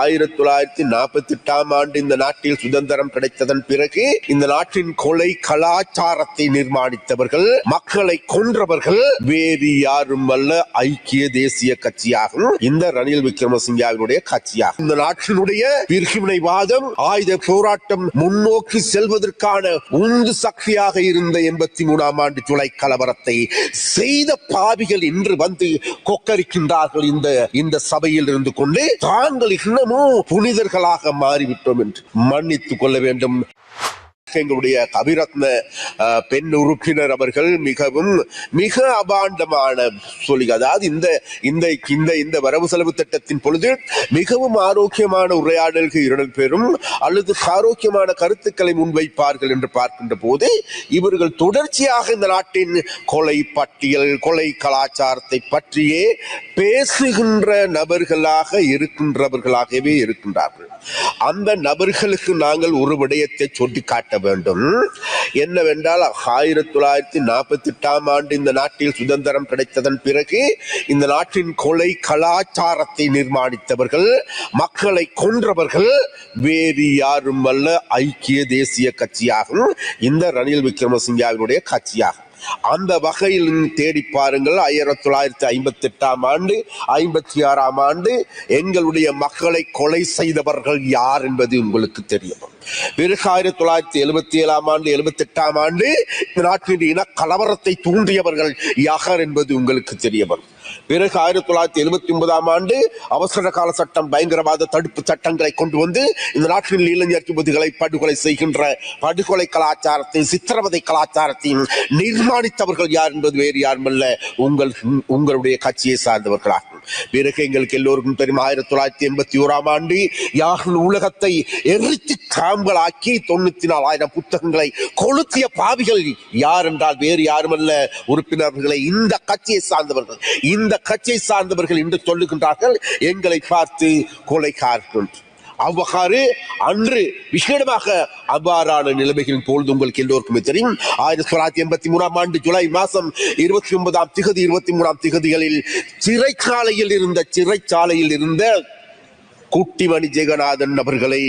ஆயிரத்தி தொள்ளாயிரத்தி நாற்பத்தி எட்டாம் ஆண்டு இந்த நாட்டில் சுதந்திரம் கிடைத்ததன் பிறகு இந்த நாட்டின் கொலை கலாச்சாரத்தை நிர்மாணித்தவர்கள் மக்களை கொன்றவர்கள் வேறு யாரும் அல்ல ஐக்கிய தேசிய கட்சியாகும். இந்த ரணில் விக்ரமசிங்காவினுடைய கட்சியாகும். இந்த நாட்டினுடைய பிரிவினைவாதம் ஆயுத போராட்டம் முன்னோக்கி செல்வதற்கான உந்து சக்தியாக இருந்த எண்பத்தி மூணாம் ஆண்டு ஜூலை கலவரத்தை செய்த பாவிகள் இன்று வந்து கொக்கரிக்கின்றார்கள் இந்த இந்த சபையில் இருந்து கொண்டு தாங்கள் இன்னமும் புனிதர்களாக மாறிவிட்டோம் என்று மன்னித்துக் கொள்ள வேண்டும். எங்களுடைய கவிரத்ன பெண் உறுப்பினர் அவர்கள் மிகவும் மிக அபாண்டமான சொல்லி அதாவது இந்த இந்த இந்த இந்த வரவு செலவு திட்டத்தின் பொழுது மிகவும் ஆரோக்கியமான உரையாடல்கள் இரண்டு பேரும் அல்லது ஆரோக்கியமான கருத்துக்களை முன்வைப்பார்கள் என்று பார்க்கின்ற போது இவர்கள் தொடர்ச்சியாக இந்த நாட்டின் கொலை பட்டியல் கொலை கலாச்சாரத்தை பற்றியே பேசுகின்ற நபர்களாக இருக்கின்றவர்களாகவே இருக்கின்றார்கள். அந்த நபர்களுக்கு நாங்கள் ஒரு விடயத்தை சொல்லி காட்ட வேண்டும். என்னவென்றால் ஆயிரத்தி தொள்ளாயிரத்தி நாற்பத்தி எட்டாம் ஆண்டு இந்த நாட்டில் சுதந்திரம் கிடைத்ததன் பிறகு இந்த நாட்டின் கொலை கலாச்சாரத்தை நிர்மாணித்தவர்கள் மக்களை கொன்றவர்கள் வேறு யாரும் அல்ல ஐக்கிய தேசிய கட்சியாகும் இந்த ரணில் விக்ரமசிங்காவினுடைய கட்சியாகும். அந்த வகையில் தேடி பாருங்கள். ஆயிரத்தி தொள்ளாயிரத்தி ஐம்பத்தி எட்டாம் ஆண்டு ஐம்பத்தி ஆறாம் ஆண்டு எங்களுடைய மக்களை கொலை செய்தவர்கள் யார் என்பது உங்களுக்கு தெரியும். பிறகு ஆயிரத்தி தொள்ளாயிரத்தி எழுபத்தி ஏழாம் ஆண்டு எழுபத்தி எட்டாம் ஆண்டு இந்த நாட்டின் இன கலவரத்தை தூண்டியவர்கள் யார் என்பது உங்களுக்கு தெரிய வரும் பிறகு ஆயிரத்தி தொள்ளாயிரத்தி எழுபத்தி ஒன்பதாம் ஆண்டு அவசர கால சட்டம் பயங்கரவாத தடுப்பு சட்டங்களை கொண்டு வந்து இந்த நாட்டில் இளைஞர் யுவதிகளை படுகொலை செய்கின்ற படுகொலை கலாச்சாரத்தையும் சித்திரவதை கலாச்சாரத்தையும் நிர்மாணித்தவர்கள் யார் என்பது வேறு யாருமல்ல. உங்கள் உங்களுடைய கட்சியை சார்ந்தவர்களா? பிறகு எங்களுக்கு எல்லோருக்கும் தெரியும் ஆயிரத்தி தொள்ளாயிரத்தி எண்பத்தி ஓராம் ஆண்டு யார் உலகத்தை எரித்து காம்பலாக்கி தொண்ணூத்தி நாலாயிரம் புத்தகங்களை கொளுத்திய பாவிகள் யார் என்றால் வேறு யாருமல்ல உறுப்பினர்களை இந்த கட்சியை சார்ந்தவர்கள். இந்த கட்சியை சார்ந்தவர்கள் என்று சொல்லுகின்றார்கள் எங்களை பார்த்து கொலைக்கார்கள் அவ்வாறு அன்று விஷேடமாக அவ்வாறான நிலைமைகளின் பொழுது உங்களுக்கு எல்லோருக்குமே தெரியும். ஆயிரத்தி தொள்ளாயிரத்தி எண்பத்தி மூணாம் ஆண்டு ஜூலை மாதம் இருபத்தி ஒன்பதாம் திகதி இருபத்தி மூணாம் திகதிகளில் சிறைச்சாலையில் இருந்த சிறைச்சாலையில் இருந்த குட்டிமணி ஜெகநாதன் அவர்களை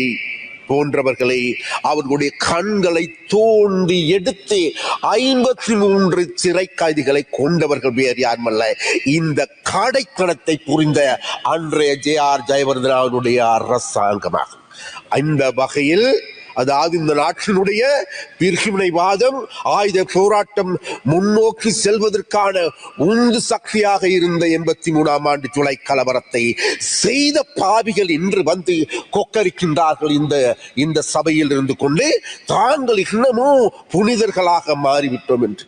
போன்றவர்களை அவர்களுடைய கண்களை தோண்டி எடுத்து ஐம்பத்தி மூன்று சிறை கைதிகளை கொண்டவர்கள் வேறு யாருமல்ல. இந்த கடைக்கணத்தை புரிந்த அன்றைய ஜே ஆர் ஜெயவர்தனாவுடைய அரசாங்கமாகும் அந்த வகையில் அதாவது இந்த நாட்டினுடைய பிரிவினைவாதம் ஆயுத போராட்டம் முன்னோக்கி செல்வதற்கான உந்து சக்தியாக இருந்த எண்பத்தி மூணாம் ஆண்டு ஜூலை கலவரத்தை செய்த பாவிகள் இன்று வந்து கொக்கரிக்கின்றார்கள் இந்த இந்த சபையில் இருந்து கொண்டு தாங்கள் இன்னமும் புனிதர்களாக மாறிவிட்டோம் என்று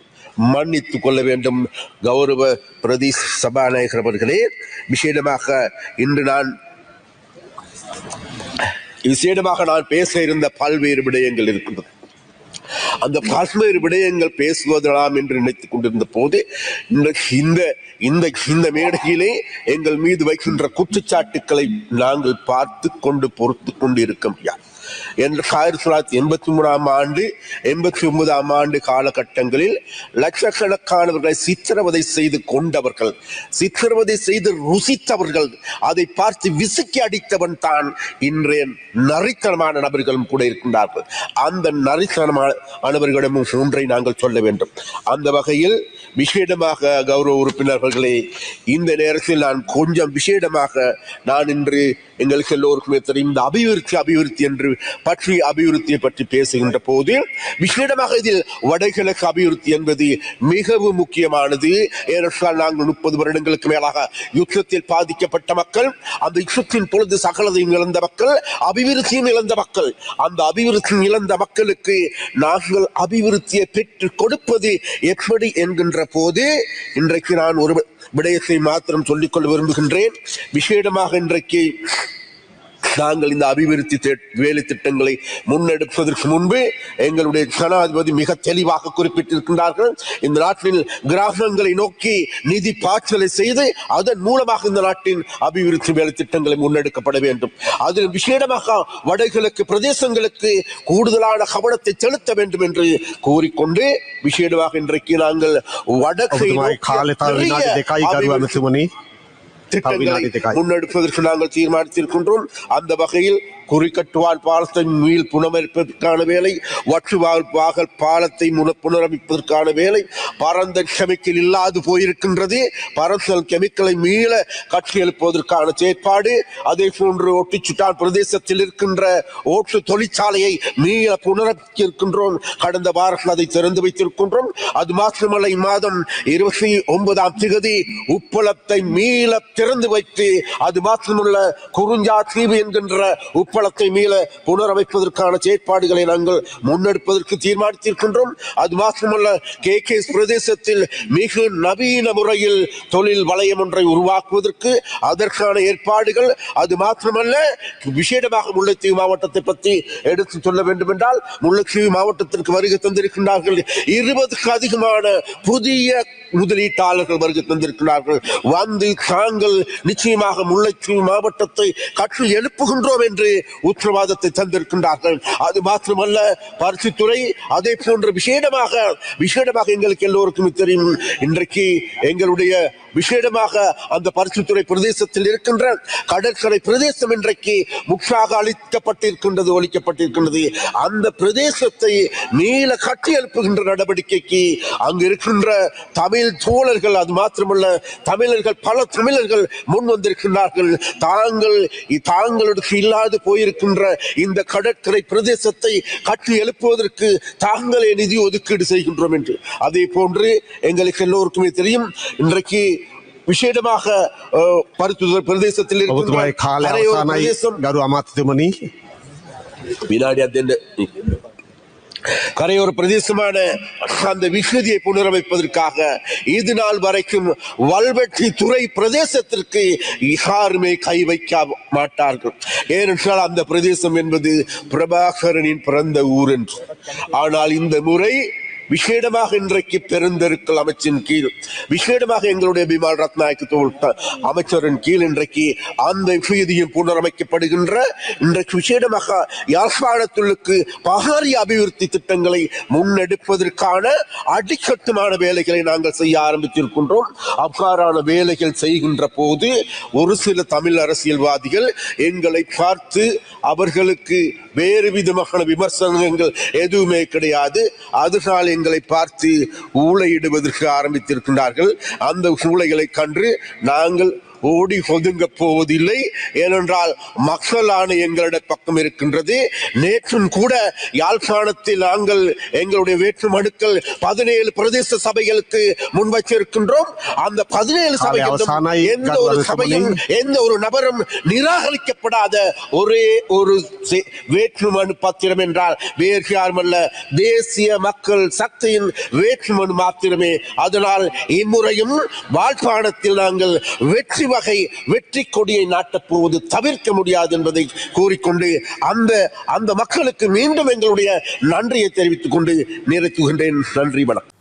மன்னித்து கொள்ள வேண்டும். கௌரவ பிரதி சபாநாயகர் அவர்களே விசேடமாக இன்று நான் விசேடமாக நான் பேச இருந்த பல்வேறு விடயங்கள் இருக்கின்றது. அந்த பல்வேறு விடயங்கள் பேசுவதலாம் என்று நினைத்துக் கொண்டிருந்த போது இந்த இந்த இந்த மேடையிலே எங்கள் மீது வைக்கின்ற குற்றச்சாட்டுக்களை நாங்கள் பார்த்து கொண்டு பொறுத்து கொண்டு இருக்க முடியாது. ஆயிரத்தி தொள்ளாயிரத்தி எண்பத்தி மூணாம் ஆண்டு எண்பத்தி ஒன்பதாம் ஆண்டு காலகட்டங்களில் லட்சக்கணக்கானவர்களை சித்திரவதை செய்து கொண்டவர்கள் சித்திரவதை செய்து ருசித்தவர்கள் அதை பார்த்து விசுக்கி அடித்தவன் தான் இன்றைய நரித்தனமான நபர்களும் கூட இருக்கின்றார்கள். அந்த நரித்தனமான நபர்களிடமும் ஒன்றை நாங்கள் சொல்ல வேண்டும். அந்த வகையில் விசேடமாக கௌரவ உறுப்பினர்களே இந்த நேரத்தில் நான் கொஞ்சம் விசேடமாக நான் இன்று எங்களுக்கு எல்லோருக்குமே தெரியும் இந்த அபிவிருத்தி அபிவிருத்தி என்று பற்றி அபிவிருத்தியை பற்றி பேசுகின்ற போது விசேடமாக இதில் வடகிழக்கு அபிவிருத்தி என்பது மிகவும் முக்கியமானது. ஏனென்றால் நாங்கள் முப்பது வருடங்களுக்கு மேலாக யுத்தத்தில் பாதிக்கப்பட்ட மக்கள் அந்த யுத்தத்தின் பொழுது சகலதையும் இழந்த மக்கள் அபிவிருத்தியும் இழந்த மக்கள். அந்த அபிவிருத்தி இழந்த மக்களுக்கு நாங்கள் அபிவிருத்தியை பெற்று கொடுப்பது எப்படி என்கின்ற போது இன்றைக்கு நான் ஒரு விடயத்தை மாத்திரம் சொல்லிக்கொள்ள விரும்புகின்றேன். விசேடமாக இன்றைக்கு நாங்கள் இந்த அபிவிருத்தி வேலை திட்டங்களை முன்னெடுப்பதற்கு முன்பு எங்களுடைய ஜனாதிபதி மிக தெளிவாக குறிப்பிட்டிருக்கின்றார்கள். இந்த நாட்டில் கிராமங்களை நோக்கி நிதி பாய்ச்சலை செய்து அதன் மூலமாக இந்த நாட்டின் அபிவிருத்தி வேலை திட்டங்களை முன்னெடுக்கப்பட வேண்டும். அதில் விசேடமாக வடகிழக்கு பிரதேசங்களுக்கு கூடுதலான கவனத்தை செலுத்த வேண்டும் என்று கூறிக்கொண்டு விசேடமாக இன்றைக்கு நாங்கள் வடக்கை திட்டங்களை முன்னெடுப்பதற்கு நாங்கள் தீர்மானித்திருக்கின்றோம். அந்த வகையில் குறிக்கட்டுவால் பாலத்தை மீள் புனரமைப்பதற்கான வேலை வற்றுவால் பாகல் பாலத்தை புனரமைப்பதற்கான வேலை பரந்த கெமிக்கல் இல்லாது போயிருக்கின்றது பரந்தல் கெமிக்கலை மீள கட்டி எழுப்புவதற்கான செயற்பாடு அதே போன்று ஒட்டிச்சுட்டான் பிரதேசத்தில் இருக்கின்ற ஓட்டு தொழிற்சாலையை மீள புனரமைக்கிருக்கின்றோம் கடந்த வாரம் அதை திறந்து வைத்திருக்கின்றோம். அது மாத்திரமல்ல இம்மாதம் இருபத்தி ஒன்பதாம் திகதி உப்பளத்தை மீள திறந்து வைத்து அது மாத்திரமல்ல குறிஞ்சா தீவு என்கின்ற உப்பளத்தை மீள புனரமைப்பதற்கான செயற்பாடுகளை நாங்கள் முன்னெடுப்பதற்கு தீர்மானித்திருக்கின்றோம். அது மாத்திரமல்ல கே கே பிரதேசத்தில் மிக நவீன முறையில் தொழில் வளையம் ஒன்றை உருவாக்குவதற்கு அதற்கான ஏற்பாடுகள். அது மாத்திரமல்ல விசேடமாக முல்லைத்தீவு மாவட்டத்தை பற்றி எடுத்து சொல்ல வேண்டும் என்றால் முல்லைத்தீவு மாவட்டத்திற்கு வருகை தந்திருக்கின்றார்கள். இருபதுக்கு அதிகமான புதிய முதலீட்டாளர்கள் வருகை தந்திருக்கிறார்கள் வந்து தாங்கள் நிச்சயமாக முல்லைத்தீவு மாவட்டத்தை கற்று எழுப்புகின்றோம் என்று உத்தரவாதத்தை தந்திருக்கின்றார்கள். அது மாத்திரமல்ல பரிசுத்துறை அதே போன்ற விசேடமாக விசேடமாக எங்களுக்கு எல்லோருக்கும் தெரியும். இன்றைக்கு எங்களுடைய விசேடமாக அந்த பரிசுத்துறை பிரதேசத்தில் இருக்கின்ற கடற்கரை பிரதேசம் இன்றைக்கு முற்றாக அளிக்கப்பட்டிருக்கின்றது ஒழிக்கப்பட்டிருக்கின்றது. அந்த பிரதேசத்தை நீள கட்டி எழுப்புகின்ற நடவடிக்கைக்கு அங்கு இருக்கின்ற தமிழ் தோழர்கள் அது மாத்திரமல்ல தமிழர்கள் பல தமிழர்கள் முன் வந்திருக்கின்றார்கள். தாங்கள் தாங்களுக்கு இல்லாது போயிருக்கின்ற இந்த கடற்கரை பிரதேசத்தை கட்டி எழுப்புவதற்கு தாங்களே நிதி ஒதுக்கீடு செய்கின்றோம் என்று. அதே போன்று எங்களுக்கு எல்லோருக்குமே தெரியும் இன்றைக்கு விசேடமாக அஹ், பருத்துத்துறை பிரதேசத்தில் இருக்கின்ற ඔබතුමායි කාලය கரையோர අවසානයි பிரதேசம் ගරු අමාත්‍යතුමනි வினாடி அந்த கரையோர பிரதேசமான அந்த விகுதியை புனரமைப்பதற்காக இது நாள் வரைக்கும் வல்வெட்டி துறை பிரதேசத்திற்கு யாருமே கை வைக்க மாட்டார்கள் ஏனென்றால் அந்த பிரதேசம் என்பது பிரபாகரனின் பிறந்த ஊர் என்று ஆனால் இந்த முறை விசேடமாக இன்றைக்கு பெருந்தெருக்கள் அமைச்சின் கீழ் விசேடமாக எங்களுடைய பிமால் ரத்நாயக்கு அமைச்சரின் கீழ் இன்றைக்கு அந்த விகுதியும் புனரமைக்கப்படுகின்ற இன்றைக்கு விசேடமாக யாழ்ப்பாணத்துள்ளுக்கு பகாரி அபிவிருத்தி திட்டங்களை முன்னெடுப்பதற்கான அடிக்கட்டுமான வேலைகளை நாங்கள் செய்ய ஆரம்பித்திருக்கின்றோம். அவ்வாறான வேலைகள் செய்கின்ற போது ஒரு சில தமிழ் அரசியல்வாதிகள் எங்களை பார்த்து அவர்களுக்கு வேறு விதமான விமர்சனங்கள் எதுவுமே கிடையாது. அதனாலே எங்களை பார்த்து ஊழையிடுவதற்கு ஆரம்பித்திருக்கின்றார்கள். அந்த ஊழைகளை கண்டு நாங்கள் ஓடி ஒதுங்க போவதில்லை. ஏனென்றால் மக்களான எங்களுடைய பக்கம் இருக்கின்றது. நேற்றும் கூட யாழ்ப்பாணத்தில் நாங்கள் எங்களுடைய வேற்று மனுக்கள் பதினேழு பிரதேச சபைகளுக்கு முன் வச்சிருக்கின்றோம். அந்த பதினேழு சபைகளும் எந்த ஒரு சபையும் சபை. எந்த ஒரு நபரும் நிராகரிக்கப்படாத ஒரே ஒரு வேட்புமனு பத்திரம் என்றால் வேறு யாருமல்ல தேசிய மக்கள் சக்தியின் வேட்புமனு மாத்திரமே. அதனால் இம்முறையும் வாழ்ப்பாணத்தில் நாங்கள் வெற்றி வகை வெற்றி கொடியை நாட்டப் போவது தவிர்க்க முடியாது என்பதை கூறிக்கொண்டு அந்த அந்த மக்களுக்கு மீண்டும் எங்களுடைய நன்றியை தெரிவித்துக் கொண்டு நிறைத்துகின்றேன். நன்றி வணக்கம்.